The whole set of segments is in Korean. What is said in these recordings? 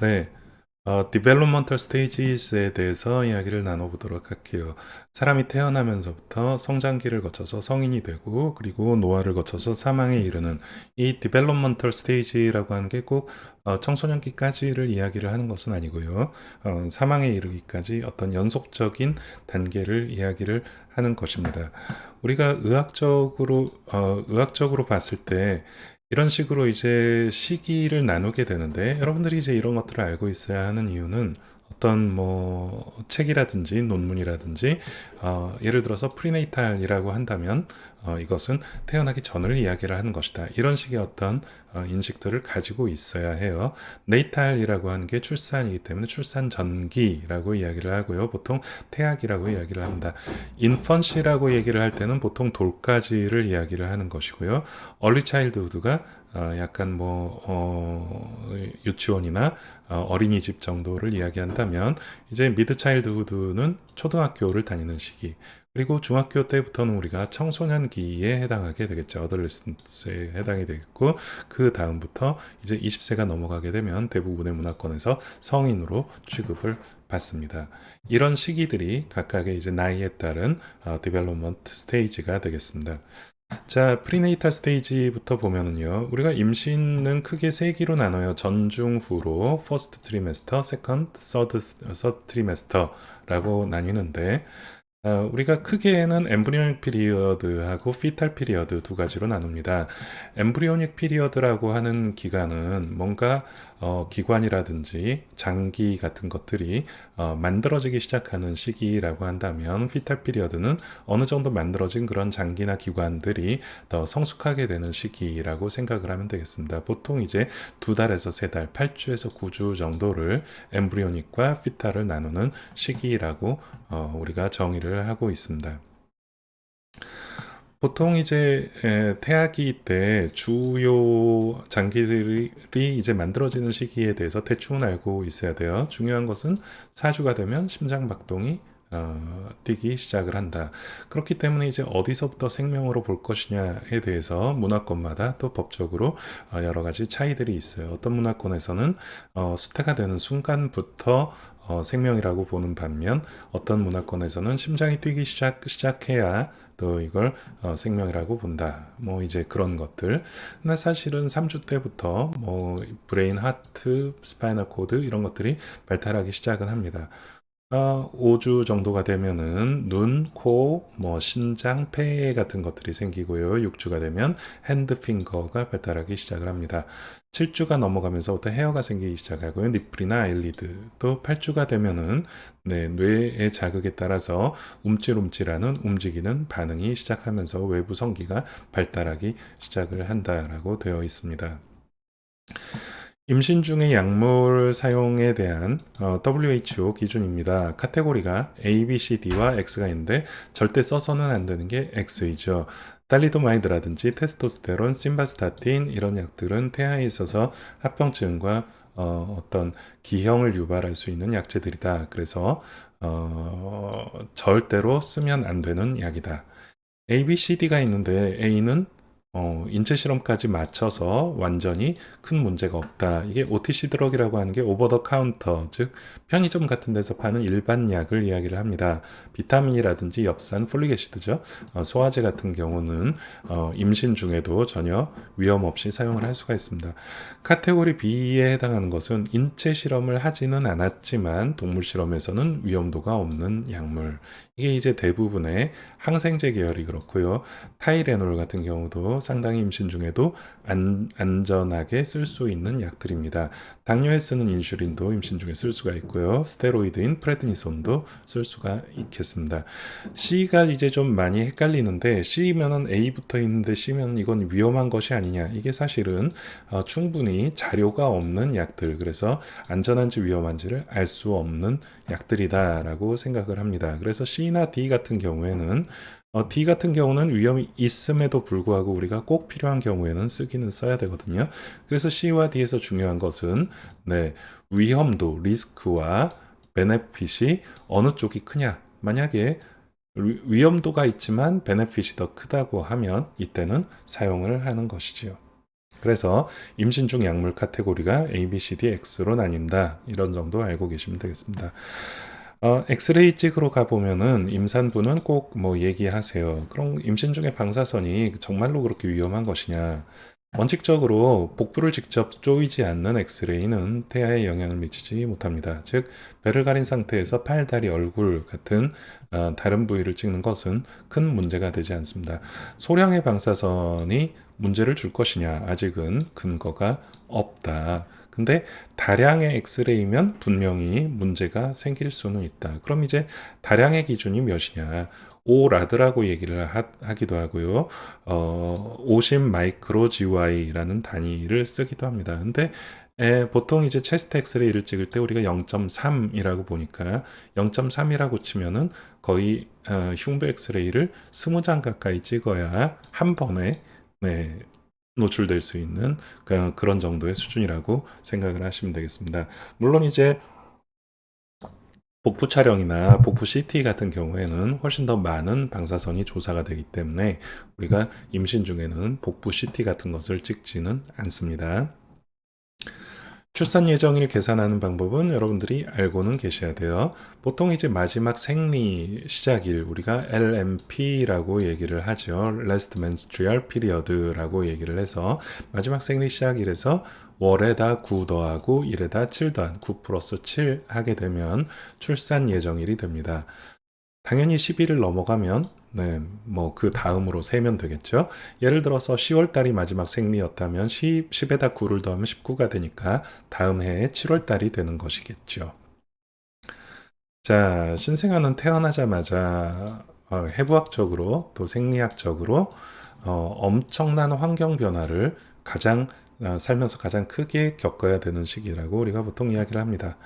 네. 어, developmental stages에 대해서 이야기를 나눠보도록 할게요. 사람이 태어나면서부터 성장기를 거쳐서 성인이 되고 그리고 노화를 거쳐서 사망에 이르는 이 developmental stage라고 하는 게꼭 어, 청소년기까지를 이야기를 하는 것은 아니고요. 어, 사망에 이르기까지 어떤 연속적인 단계를 이야기를 하는 것입니다. 우리가 의학적으로 어, 의학적으로 봤을 때 이런 식으로 이제 시기를 나누게 되는데 여러분들이 이제 이런 것들을 알고 있어야 하는 이유는 어떤 뭐 책이라든지 논문이라든지 어, 예를 들어서 프리네이탈이라고 한다면 어, 이것은 태어나기 전을 이야기를 하는 것이다. 이런 식의 어떤 어, 인식들을 가지고 있어야 해요. 네이탈이라고 하는 게 출산이기 때문에 출산 전기라고 이야기를 하고요. 보통 태아기라고 이야기를 합니다. 인펀시라고 얘기를 할 때는 보통 돌까지를 이야기를 하는 것이고요. 얼리 차일드후드가 어, 약간 뭐 어, 유치원이나 어, 어린이집 정도를 이야기한다면 이제 미드 차일드후드는 초등학교를 다니는 시기 그리고 중학교 때부터는 우리가 청소년기에 해당하게 되겠죠. 어덜레슨스에 해당이 되겠고 그 다음부터 이제 20세가 넘어가게 되면 대부분의 문화권에서 성인으로 취급을 받습니다. 이런 시기들이 각각의 이제 나이에 따른 어, 디벨롭먼트 스테이지가 되겠습니다. 자, 프리네이탈 스테이지부터 보면은요. 우리가 임신은 크게 세 기로 나눠요. 전중 후로 퍼스트 트리메스터, 세컨드, 서드 트리메스터라고 나뉘는데 어, 우리가 크게는 엠브리오닉 피리어드하고 피탈 피리어드 두 가지로 나눕니다. 엠브리오닉 피리어드라고 하는 기간은 뭔가 어, 기관이라든지 장기 같은 것들이 어, 만들어지기 시작하는 시기라고 한다면 피탈 피리어드는 어느 정도 만들어진 그런 장기나 기관들이 더 성숙하게 되는 시기라고 생각을 하면 되겠습니다. 보통 이제 두 달에서 세 달, 8주에서 9주 정도를 엠브리오닉과 피탈을 나누는 시기라고 어, 우리가 정의를 하고 있습니다. 보통 이제 에, 태아기 때 주요 장기들이 이제 만들어지는 시기에 대해서 대충은 알고 있어야 돼요. 중요한 것은 4주가 되면 심장 박동이 어, 뛰기 시작을 한다. 그렇기 때문에 이제 어디서부터 생명으로 볼 것이냐에 대해서 문화권마다 또 법적으로 어, 여러 가지 차이들이 있어요. 어떤 문화권에서는 어, 수태가 되는 순간부터 어, 생명이라고 보는 반면 어떤 문화권에서는 심장이 뛰기 시작, 시작해야 또 이걸 어, 생명이라고 본다. 뭐 이제 그런 것들. 나 사실은 3주 때부터 뭐 브레인, 하트, 스파이널 코드 이런 것들이 발달하기 시작은 합니다. 어, 5주 정도가 되면은 눈, 코, 뭐 신장, 폐 같은 것들이 생기고요. 6주가 되면 핸드 핑거가 발달하기 시작을 합니다. 7주가 넘어가면서부터 헤어가 생기기 시작하고요. 니플이나 아일리드. 또 8주가 되면은 네, 뇌의 자극에 따라서 움찔움찔하는 움직이는 반응이 시작하면서 외부 성기가 발달하기 시작을 한다라고 되어 있습니다. 임신 중의 약물 사용에 대한 어, WHO 기준입니다. 카테고리가 A, B, C, D와 X가 있는데 절대 써서는 안 되는 게 X이죠. 달리도마이드라든지 테스토스테론, 심바스타틴 이런 약들은 태아에 있어서 합병증과 어, 어떤 기형을 유발할 수 있는 약제들이다. 그래서 어, 절대로 쓰면 안 되는 약이다. A, B, C, D가 있는데 A는 어, 인체 실험까지 맞춰서 완전히 큰 문제가 없다. 이게 OTC 드럭이라고 하는 게 오버 더 카운터, 즉 편의점 같은 데서 파는 일반 약을 이야기를 합니다. 비타민이라든지 엽산, 폴리게시드죠. 어, 소화제 같은 경우는 어, 임신 중에도 전혀 위험 없이 사용을 할 수가 있습니다. 카테고리 B에 해당하는 것은 인체 실험을 하지는 않았지만 동물 실험에서는 위험도가 없는 약물. 이게 이제 대부분의 항생제 계열이 그렇고요. 타이레놀 같은 경우도 상당히 임신 중에도 안, 안전하게 쓸 수 있는 약들입니다. 당뇨에 쓰는 인슐린도 임신 중에 쓸 수가 있고요. 스테로이드인 프레드니손도 쓸 수가 있겠습니다. C가 이제 좀 많이 헷갈리는데 C면은 A 붙어 있는데 C면 이건 위험한 것이 아니냐. 이게 사실은 어, 충분히 자료가 없는 약들. 그래서 안전한지 위험한지를 알 수 없는 약들이다라고 생각을 합니다. 그래서 C나 D 같은 경우에는 어, D 같은 경우는 위험이 있음에도 불구하고 우리가 꼭 필요한 경우에는 쓰기는 써야 되거든요. 그래서 C와 D에서 중요한 것은 네, 위험도, 리스크와 베네핏이 어느 쪽이 크냐. 만약에 위- 위험도가 있지만 베네핏이 더 크다고 하면 이때는 사용을 하는 것이지요. 그래서 임신 중 약물 카테고리가 A, B, C, D, X로 나뉜다. 이런 정도 알고 계시면 되겠습니다. 어, 엑스레이 찍으러 가보면은 임산부는 꼭 뭐 얘기하세요. 그럼 임신 중에 방사선이 정말로 그렇게 위험한 것이냐? 원칙적으로 복부를 직접 조이지 않는 엑스레이는 태아에 영향을 미치지 못합니다. 즉, 배를 가린 상태에서 팔, 다리, 얼굴 같은 어, 다른 부위를 찍는 것은 큰 문제가 되지 않습니다. 소량의 방사선이 문제를 줄 것이냐? 아직은 근거가 없다. 근데 다량의 엑스레이면 분명히 문제가 생길 수는 있다. 그럼 이제 다량의 기준이 몇이냐? 5라드라고 얘기를 하, 기도 하고요. 어, 50 마이크로 GY라는 단위를 쓰기도 합니다. 근데 에, 보통 이제 체스트 엑스레이를 찍을 때 우리가 0.3이라고 보니까 0.3이라고 치면은 거의 어, 흉부 엑스레이를 20장 가까이 찍어야 한 번에 네, 노출될 수 있는 그- 그런 정도의 수준이라고 생각을 하시면 되겠습니다. 물론 이제 복부 촬영이나 복부 CT 같은 경우에는 훨씬 더 많은 방사선이 조사가 되기 때문에 우리가 임신 중에는 복부 CT 같은 것을 찍지는 않습니다. 출산 예정일 계산하는 방법은 여러분들이 알고는 계셔야 돼요. 보통 이제 마지막 생리 시작일 우리가 LMP라고 얘기를 하죠. Last Menstrual Period라고 얘기를 해서 마지막 생리 시작일에서 월에다 9 더하고 1에다 7 더한 9 플러스 7 하게 되면 출산 예정일이 됩니다. 당연히 10일을 넘어가면 네, 뭐 그 다음으로 세면 되겠죠. 예를 들어서 10월 달이 마지막 생리였다면 10, 10에다 9를 더하면 19가 되니까 다음 해에 7월 달이 되는 것이겠죠. 자, 신생아는 태어나자마자 어, 해부학적으로 또 생리학적으로 어, 엄청난 환경 변화를 가장 어, 살면서 가장 크게 겪어야 되는 시기라고 우리가 보통 이야기를 합니다.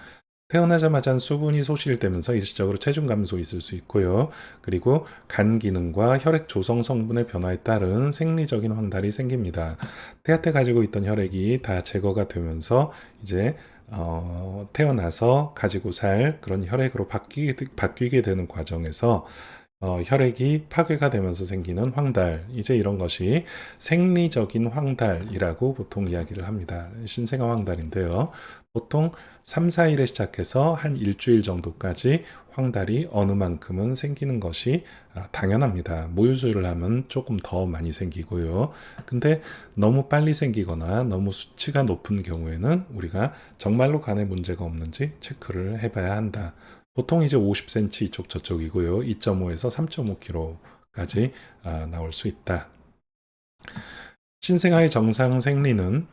태어나자마자 수분이 소실되면서 일시적으로 체중 감소 있을 수 있고요. 그리고 간 기능과 혈액 조성 성분의 변화에 따른 생리적인 황달이 생깁니다. 태아 때 가지고 있던 혈액이 다 제거가 되면서 이제 어, 태어나서 가지고 살 그런 혈액으로 바뀌게, 바뀌게 되는 과정에서 어, 혈액이 파괴가 되면서 생기는 황달. 이제 이런 것이 생리적인 황달이라고 보통 이야기를 합니다. 신생아 황달인데요. 보통 3, 4일에 시작해서 한 일주일 정도까지 황달이 어느 만큼은 생기는 것이 아, 당연합니다. 모유수유를 하면 조금 더 많이 생기고요. 근데 너무 빨리 생기거나 너무 수치가 높은 경우에는 우리가 정말로 간에 문제가 없는지 체크를 해봐야 한다. 보통 이제 50cm 이쪽 저쪽이고요. 2.5에서 3.5kg까지 아, 나올 수 있다. 신생아의 정상 생리는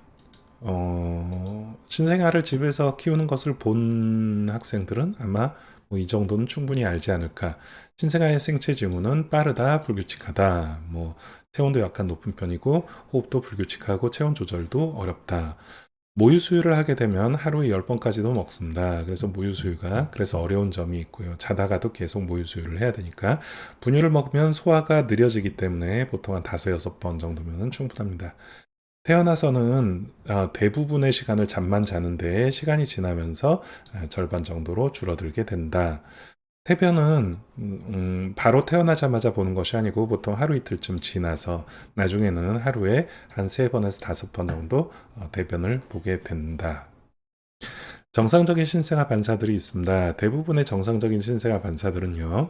어, 신생아를 집에서 키우는 것을 본 학생들은 아마 뭐 이 정도는 충분히 알지 않을까. 신생아의 생체 징후는 빠르다, 불규칙하다. 뭐 체온도 약간 높은 편이고 호흡도 불규칙하고 체온 조절도 어렵다. 모유 수유를 하게 되면 하루에 10번까지도 먹습니다. 그래서 모유 수유가 그래서 어려운 점이 있고요. 자다가도 계속 모유 수유를 해야 되니까 분유를 먹으면 소화가 느려지기 때문에 보통 한 5, 6번 정도면 충분합니다. 태어나서는 어, 대부분의 시간을 잠만 자는데 시간이 지나면서 아, 절반 정도로 줄어들게 된다. 해변은 음, 바로 태어나자마자 보는 것이 아니고 보통 하루 이틀쯤 지나서 나중에는 하루에 한 세 번에서 다섯 번 정도 어, 대변을 보게 된다. 정상적인 신생아 반사들이 있습니다. 대부분의 정상적인 신생아 반사들은요.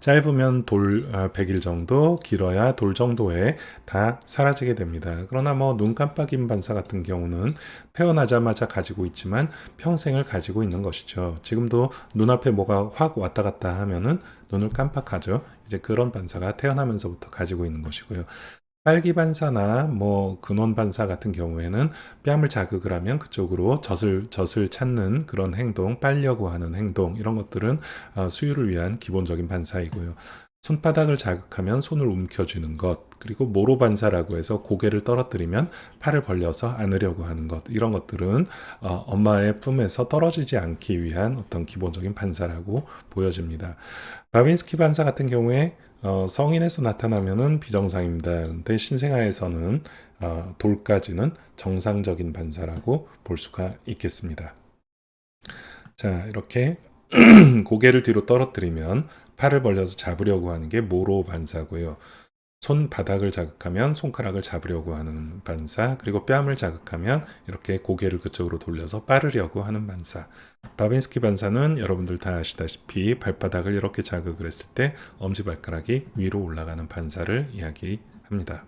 짧으면 돌 100일 정도, 길어야 돌 정도에 다 사라지게 됩니다. 그러나 뭐 눈 깜빡임 반사 같은 경우는 태어나자마자 가지고 있지만 평생을 가지고 있는 것이죠. 지금도 눈앞에 뭐가 확 왔다 갔다 하면은 눈을 깜빡하죠. 이제 그런 반사가 태어나면서부터 가지고 있는 것이고요. 빨기 반사나 뭐 근원 반사 같은 경우에는 뺨을 자극을 하면 그쪽으로 젖을 젖을 찾는 그런 행동, 빨려고 하는 행동 이런 것들은 어, 수유를 위한 기본적인 반사이고요. 손바닥을 자극하면 손을 움켜쥐는 것, 그리고 모로 반사라고 해서 고개를 떨어뜨리면 팔을 벌려서 안으려고 하는 것, 이런 것들은 어, 엄마의 품에서 떨어지지 않기 위한 어떤 기본적인 반사라고 보여집니다. 바빈스키 반사 같은 경우에 어, 성인에서 나타나면은 비정상입니다. 근데 신생아에서는 어, 돌까지는 정상적인 반사라고 볼 수가 있겠습니다. 자, 이렇게 고개를 뒤로 떨어뜨리면 팔을 벌려서 잡으려고 하는 게 모로 반사고요. 손바닥을 자극하면 손가락을 잡으려고 하는 반사, 그리고 뺨을 자극하면 이렇게 고개를 그쪽으로 돌려서 빠르려고 하는 반사. 바빈스키 반사는 여러분들 다 아시다시피 발바닥을 이렇게 자극을 했을 때 엄지발가락이 위로 올라가는 반사를 이야기합니다.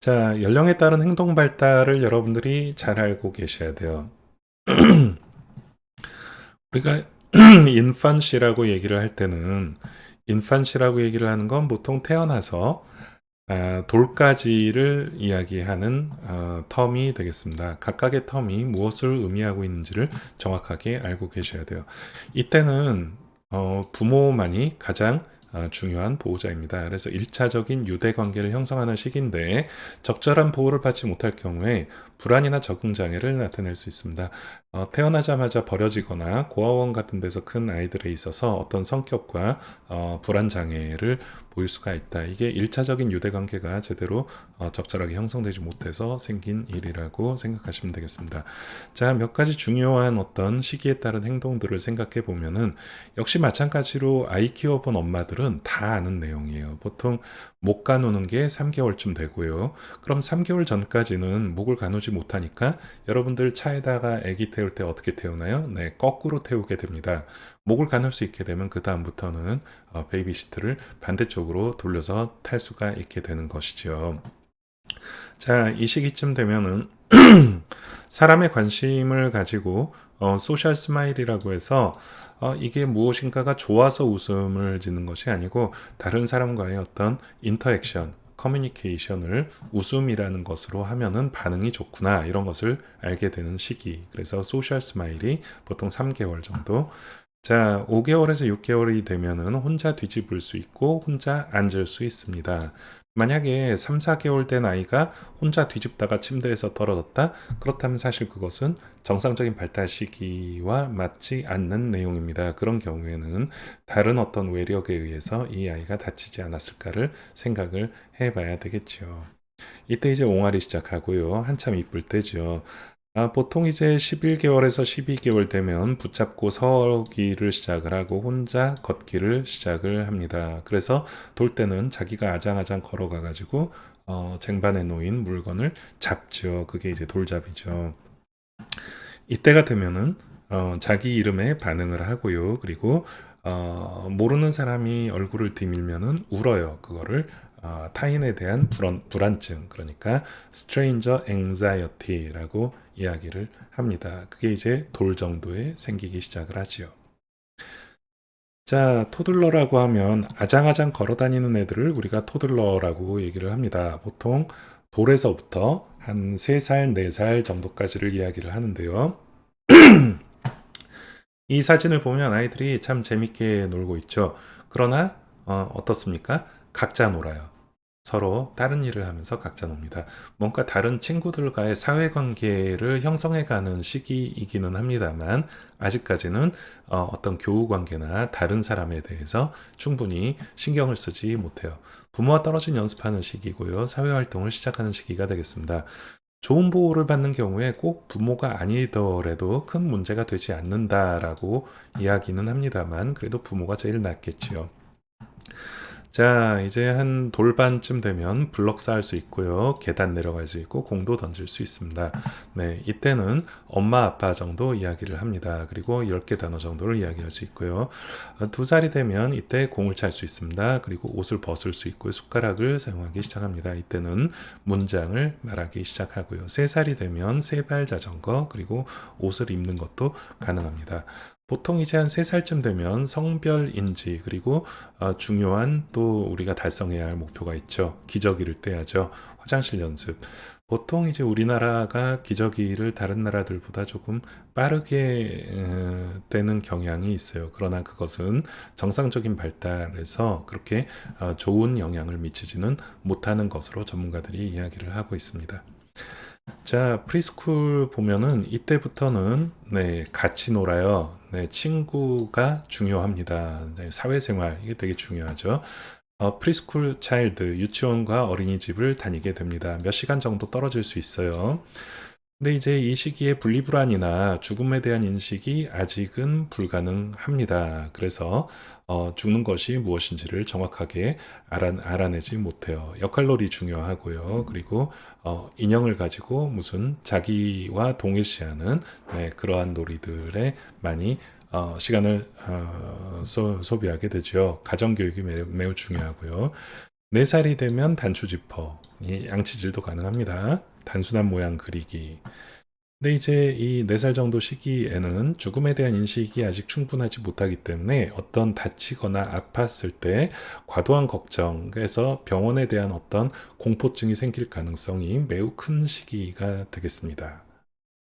자, 연령에 따른 행동 발달을 여러분들이 잘 알고 계셔야 돼요. 우리가 인펀시라고 얘기를 할 때는 인펀시라고 얘기를 하는 건 보통 태어나서 아, 돌까지를 이야기하는 어, 텀이 되겠습니다. 각각의 텀이 무엇을 의미하고 있는지를 정확하게 알고 계셔야 돼요. 이때는 어, 부모만이 가장 어, 중요한 보호자입니다. 그래서 1차적인 유대 관계를 형성하는 시기인데 적절한 보호를 받지 못할 경우에 불안이나 적응 장애를 나타낼 수 있습니다. 어, 태어나자마자 버려지거나 고아원 같은 데서 큰 아이들에 있어서 어떤 성격과 어, 불안 장애를 보일 수가 있다. 이게 1차적인 유대 관계가 제대로 어, 적절하게 형성되지 못해서 생긴 일이라고 생각하시면 되겠습니다. 자, 몇 가지 중요한 어떤 시기에 따른 행동들을 생각해 보면은 역시 마찬가지로 아이 키워본 엄마들 은 다 아는 내용이에요. 보통 목 가누는 게 3개월쯤 되고요. 그럼 3개월 전까지는 목을 가누지 못하니까 여러분들 차에다가 아기 태울 때 어떻게 태우나요? 네, 거꾸로 태우게 됩니다. 목을 가눌 수 있게 되면 그 다음부터는 어, 베이비 시트를 반대쪽으로 돌려서 탈 수가 있게 되는 것이죠. 자, 이 시기쯤 되면은 사람의 관심을 가지고 어, 소셜 스마일이라고 해서 어, 이게 무엇인가가 좋아서 웃음을 짓는 것이 아니고 다른 사람과의 어떤 인터액션, 커뮤니케이션을 웃음이라는 것으로 하면은 반응이 좋구나 이런 것을 알게 되는 시기. 그래서 소셜 스마일이 보통 3개월 정도. 자, 5개월에서 6개월이 되면은 혼자 뒤집을 수 있고 혼자 앉을 수 있습니다. 만약에 3, 4개월 된 아이가 혼자 뒤집다가 침대에서 떨어졌다? 그렇다면 사실 그것은 정상적인 발달 시기와 맞지 않는 내용입니다. 그런 경우에는 다른 어떤 외력에 의해서 이 아이가 다치지 않았을까를 생각을 해 봐야 되겠죠. 이때 이제 옹알이 시작하고요. 한참 이쁠 때죠. 아, 보통 이제 11개월에서 12개월 되면 붙잡고 서기를 시작을 하고 혼자 걷기를 시작을 합니다. 그래서 돌 때는 자기가 아장아장 걸어가 가지고 어, 쟁반에 놓인 물건을 잡죠. 그게 이제 돌잡이죠. 이때가 되면은 어, 자기 이름에 반응을 하고요. 그리고 어, 모르는 사람이 얼굴을 디밀면은 울어요. 그거를 어, 타인에 대한 불안, 불안증 그러니까 stranger anxiety라고 이야기를 합니다. 그게 이제 돌 정도에 생기기 시작을 하지요. 자, 토들러라고 하면 아장아장 걸어 다니는 애들을 우리가 토들러라고 얘기를 합니다. 보통 돌에서부터 한 3살, 4살 정도까지를 이야기를 하는데요. 이 사진을 보면 아이들이 참 재밌게 놀고 있죠. 그러나 어, 어떻습니까? 각자 놀아요. 서로 다른 일을 하면서 각자 놉니다. 뭔가 다른 친구들과의 사회관계를 형성해가는 시기이기는 합니다만 아직까지는 어, 떤 교우 관계나 다른 사람에 대해서 충분히 신경을 쓰지 못해요. 부모와 떨어진 연습하는 시기고요. 사회활동을 시작하는 시기가 되겠습니다. 좋은 보호를 받는 경우에 꼭 부모가 아니더라도 큰 문제가 되지 않는다라고 이야기는 합니다만 그래도 부모가 제일 낫겠지요. 자, 이제 한 돌반쯤 되면 블럭 쌓을 수 있고요. 계단 내려갈 수 있고 공도 던질 수 있습니다. 네, 이때는 엄마 아빠 정도 이야기를 합니다. 그리고 10개 단어 정도를 이야기할 수 있고요. 어, 두 살이 되면 이때 공을 찰 수 있습니다. 그리고 옷을 벗을 수 있고요. 숟가락을 사용하기 시작합니다. 이때는 문장을 말하기 시작하고요. 세 살이 되면 세발 자전거 그리고 옷을 입는 것도 가능합니다. 보통 이제 한 3살쯤 되면 성별 인지 그리고 어, 중요한 또 우리가 달성해야 할 목표가 있죠. 기저귀를 떼야죠. 화장실 연습. 보통 이제 우리나라가 기저귀를 다른 나라들보다 조금 빠르게 어, 떼는 경향이 있어요. 그러나 그것은 정상적인 발달에서 그렇게 어, 좋은 영향을 미치지는 못하는 것으로 전문가들이 이야기를 하고 있습니다. 자, 프리스쿨 보면은 이때부터는 네, 같이 놀아요. 네, 친구가 중요합니다. 네, 사회생활 이게 되게 중요하죠. 어, 프리스쿨 차일드 유치원과 어린이집을 다니게 됩니다. 몇 시간 정도 떨어질 수 있어요. 근데 이제 이 시기에 분리불안이나 죽음에 대한 인식이 아직은 불가능합니다. 그래서 어, 죽는 것이 무엇인지를 정확하게 알아, 알아 내지 못해요. 역할놀이 중요하고요. 그리고 어, 인형을 가지고 무슨 자기와 동일시하는 네, 그러한 놀이들에 많이 어, 시간을 어, 소, 소비하게 되죠. 가정교육이 매우, 매우 중요하고요. 4살이 되면 단추 지퍼, 이 양치질도 가능합니다. 단순한 모양 그리기. 근데 이제 이 4살 정도 시기에는 죽음에 대한 인식이 아직 충분하지 못하기 때문에 어떤 다치거나 아팠을 때 과도한 걱정에서 병원에 대한 어떤 공포증이 생길 가능성이 매우 큰 시기가 되겠습니다.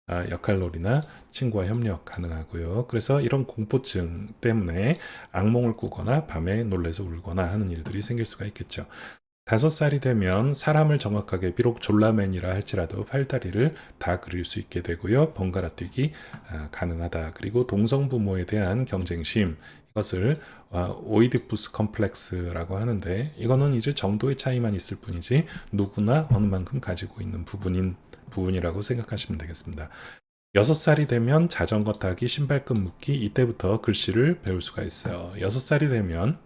아, 역할놀이나 친구와 협력 가능하고요. 그래서 이런 공포증 때문에 악몽을 꾸거나 밤에 놀래서 울거나 하는 일들이 생길 수가 있겠죠. 다섯 살이 되면 사람을 정확하게 비록 졸라맨이라 할지라도 팔다리를 다 그릴 수 있게 되고요. 번갈아 뛰기 아, 가능하다. 그리고 동성 부모에 대한 경쟁심 이것을 아, 오이디푸스 컴플렉스라고 하는데 이거는 이제 정도의 차이만 있을 뿐이지 누구나 어느 만큼 가지고 있는 부분인 부분이라고 생각하시면 되겠습니다. 6살이 되면 자전거 타기, 신발끈 묶기 이때부터 글씨를 배울 수가 있어요. 6살이 되면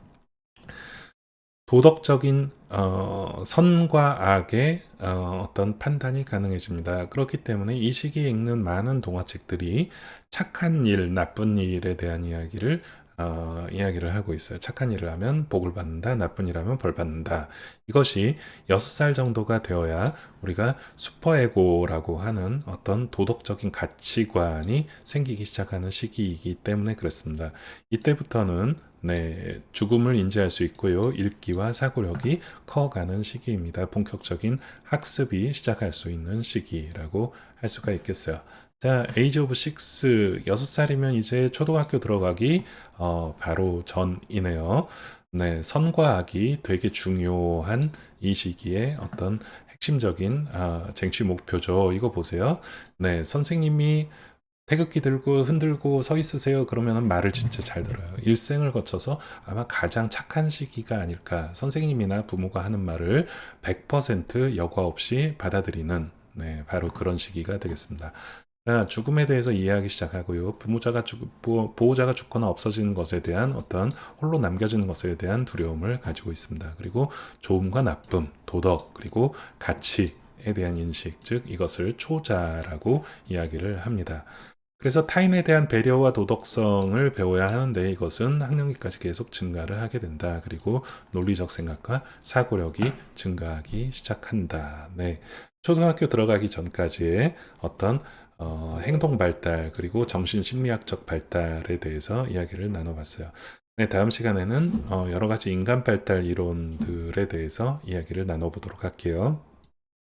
도덕적인 어, 선과 악의 어, 떤 판단이 가능해집니다. 그렇기 때문에 이 시기에 읽는 많은 동화책들이 착한 일, 나쁜 일에 대한 이야기를 어, 이야기를 하고 있어요. 착한 일을 하면 복을 받는다, 나쁜 일 하면 벌 받는다. 이것이 6살 정도가 되어야 우리가 슈퍼에고라고 하는 어떤 도덕적인 가치관이 생기기 시작하는 시기이기 때문에 그렇습니다. 이때부터는 네, 죽음을 인지할 수 있고요. 읽기와 사고력이 커가는 시기입니다. 본격적인 학습이 시작할 수 있는 시기라고 할 수가 있겠어요. 자, 에이지 오브 식스, 6살이면 이제 초등학교 들어가기, 어, 바로 전이네요. 네, 선과 악이 되게 중요한 이 시기에 어떤 핵심적인, 아, 쟁취 목표죠. 이거 보세요. 네, 선생님이 태극기 들고 흔들고 서 있으세요. 그러면 말을 진짜 잘 들어요. 일생을 거쳐서 아마 가장 착한 시기가 아닐까. 선생님이나 부모가 하는 말을 100% 여과 없이 받아들이는 네, 바로 그런 시기가 되겠습니다. 자, 죽음에 대해서 이해하기 시작하고요. 부모자가 죽, 보- 보호자가 죽거나 없어지는 것에 대한 어떤 홀로 남겨지는 것에 대한 두려움을 가지고 있습니다. 그리고 좋음과 나쁨, 도덕, 그리고 가치 에 대한 인식, 즉 이것을 초자라고 이야기를 합니다. 그래서 타인에 대한 배려와 도덕성을 배워야 하는데 이것은 학령기까지 계속 증가를 하게 된다. 그리고 논리적 생각과 사고력이 증가하기 시작한다. 네. 초등학교 들어가기 전까지의 어떤 어, 행동 발달 그리고 정신 심리학적 발달에 대해서 이야기를 나눠봤어요. 네, 다음 시간에는 어, 여러 가지 인간 발달 이론들에 대해서 이야기를 나눠보도록 할게요.